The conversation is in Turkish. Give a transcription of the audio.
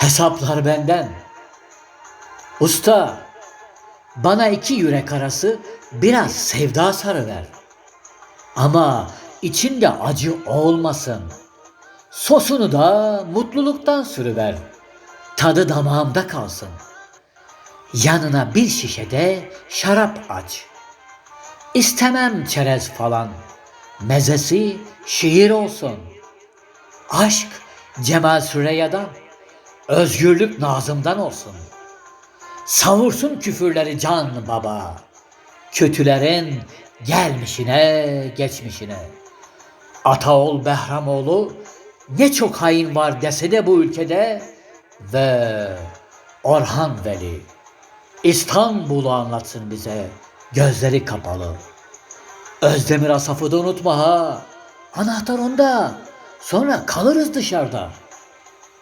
Hesaplar benden. Usta, bana iki yürek arası biraz sevda sarıver. Ama içinde acı olmasın. Sosunu da mutluluktan sürüver. Tadı damağımda kalsın. Yanına bir şişe de şarap aç. İstemem çerez falan. Mezesi şiir olsun. Aşk Cemal Süreyya'dan, özgürlük Nazım'dan olsun. Savursun küfürleri can baba. Kötülerin gelmişine geçmişine. Ataol Behramoğlu ne çok hain var dese de bu ülkede ve Orhan Veli İstanbul'u anlatsın bize gözleri kapalı. Özdemir Asaf'ı da unutma ha. Anahtar onda. Sonra kalırız dışarıda.